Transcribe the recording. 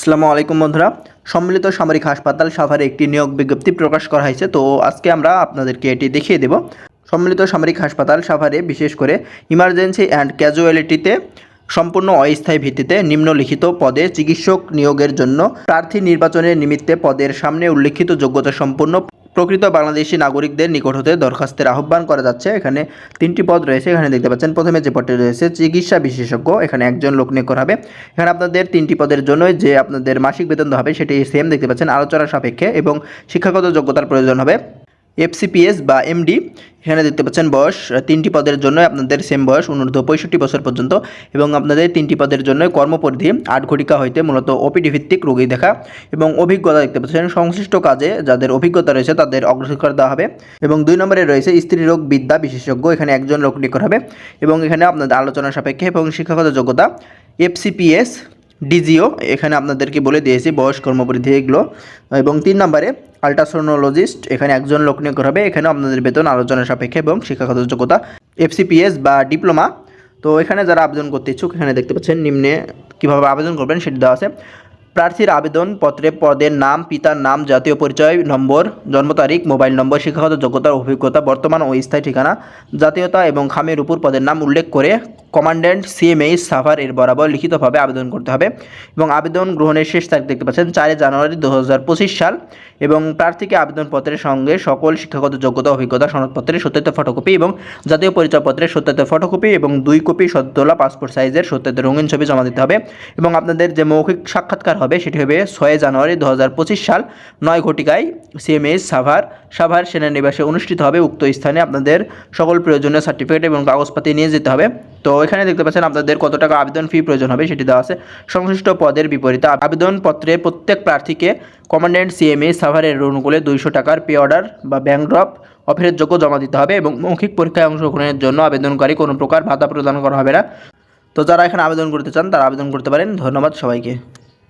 আসসালামু আলাইকুম বন্ধুরা। সম্মিলিত সামরিক হাসপাতাল সাভারে একটি নিয়োগ বিজ্ঞপ্তি প্রকাশ করা হয়েছে। তো আজকে আমরা আপনাদেরকে এটি দেখিয়ে দেব। সম্মিলিত সামরিক হাসপাতাল সাভারে বিশেষ করে ইমার্জেন্সি অ্যান্ড ক্যাজুয়ালিটিতে সম্পূর্ণ অস্থায়ী ভিত্তিতে নিম্নলিখিত পদে চিকিৎসক নিয়োগের জন্য প্রার্থী নির্বাচনের নিমিত্তে পদের সামনে উল্লেখিত যোগ্যতা সম্পন্ন প্রকৃত বাংলাদেশি নাগরিকদের নিকট হতে দরখাস্তের আহ্বান করা যাচ্ছে। এখানে তিনটি পদ রয়েছে, এখানে দেখতে পাচ্ছেন। প্রথমে যে পদটি রয়েছে, চিকিৎসা বিশেষজ্ঞ। এখানে একজন লোক নিয়োগ করা হবে। এখানে আপনাদের তিনটি পদের জন্য যে আপনাদের মাসিক বেতন হবে, সেটি সেম দেখতে পাচ্ছেন। আলোচনা সাপেক্ষে এবং শিক্ষাগত যোগ্যতার প্রয়োজন হবে। এফসিপিএস বা এমডি, এখানে দেখতে পাচ্ছেন বয়স তিনটি পদের জন্য আপনাদের সেম বয়স অনূর্ধ্ব পঁয়ষট্টি বছর পর্যন্ত এবং আপনাদের তিনটি পদের জন্য কর্মপরিধি আট ঘটিকা হইতে মূলত ওপিডি ভিত্তিক রোগী দেখা এবং অভিজ্ঞতা দেখতে পাচ্ছেন সংশ্লিষ্ট কাজে যাদের অভিজ্ঞতা রয়েছে তাদের অগ্রাধিকার দেওয়া হবে এবং দুই নম্বরে রয়েছে স্ত্রীরোগ বিদ্যা বিশেষজ্ঞ, এখানে একজন লোক করা হবে এবং এখানে আপনাদের আলোচনা সাপেক্ষে এবং শিক্ষাগত যোগ্যতা এফসিপিএস ডিজিও, এখানে আপনাদেরকে বলে দিয়েছি বয়স কর্মপরিধি এগুলো। এবং তিন নম্বরে আলট্রাসোনোলজিস্ট এখানে একজন লোক নিয়োগ হবে। এখানে আপনাদের বেতন, আলোচনা সাপেক্ষে এবং শিক্ষাগত যোগ্যতা এফসিপিএস বা ডিপ্লোমা। তো এখানে যারা আবেদন করতে ইচ্ছুক, এখানে দেখতে পাচ্ছেন নিম্নে কীভাবে আবেদন করবেন সেটি দেওয়া আছে। প্রার্থীর আবেদনপত্রে পদের নাম, পিতার নাম, জাতীয় পরিচয় নম্বর, জন্ম তারিখ, মোবাইল নম্বর, শিক্ষাগত যোগ্যতার অভিজ্ঞতা, বর্তমান ও স্থায়ী ঠিকানা, জাতীয়তা এবং খামের উপর পদের নাম উল্লেখ করে কমান্ড্যান্ট সিএমএইচ সাফার এর বরাবর লিখিতভাবে আবেদন করতে হবে এবং আবেদন গ্রহণের শেষ তারিখ দেখতে পাচ্ছেন চারই জানুয়ারি দু হাজার পঁচিশ সাল। এবং প্রার্থীকে আবেদনপত্রের সঙ্গে সকল শিক্ষাগত যোগ্যতা, অভিজ্ঞতা, সনদপত্রের সত্যায়িত ফটোকপি এবং জাতীয় পরিচয়পত্রের সত্যায়িত ফটোকপি এবং দুই কপি সদ্যলা পাসপোর্ট সাইজের সত্যায়িত রঙিন ছবি জমা দিতে হবে এবং আপনাদের যে মৌখিক সাক্ষাৎকার হবে সেটি হবে ছয় জানুয়ারি দু হাজার পঁচিশ সাল নয় ঘটিকায় সিএমএস সাভার সাভার সেনানিবাসে অনুষ্ঠিত হবে। উক্ত স্থানে আপনাদের সকল প্রয়োজনীয় সার্টিফিকেট এবং কাগজপাতি নিয়ে যেতে হবে। তো এখানে দেখতে পাচ্ছেন আপনাদের কত টাকা আবেদন ফি প্রয়োজন হবে সেটি দেওয়া আছে। সংশ্লিষ্ট পদের বিপরীতে আবেদনপত্রে প্রত্যেক প্রার্থীকে কমান্ডেন্ট সিএমএ সাভারের অনুকূলে দুইশো টাকার পে অর্ডার বা ব্যাংক ড্রপ অফেরের যোগ্য জমা দিতে হবে এবং মৌখিক পরীক্ষায় অংশগ্রহণের জন্য আবেদনকারী কোনো প্রকার ভাতা প্রদান করা হবে না। তো যারা এখানে আবেদন করতে চান তারা আবেদন করতে পারেন। ধন্যবাদ সবাইকে।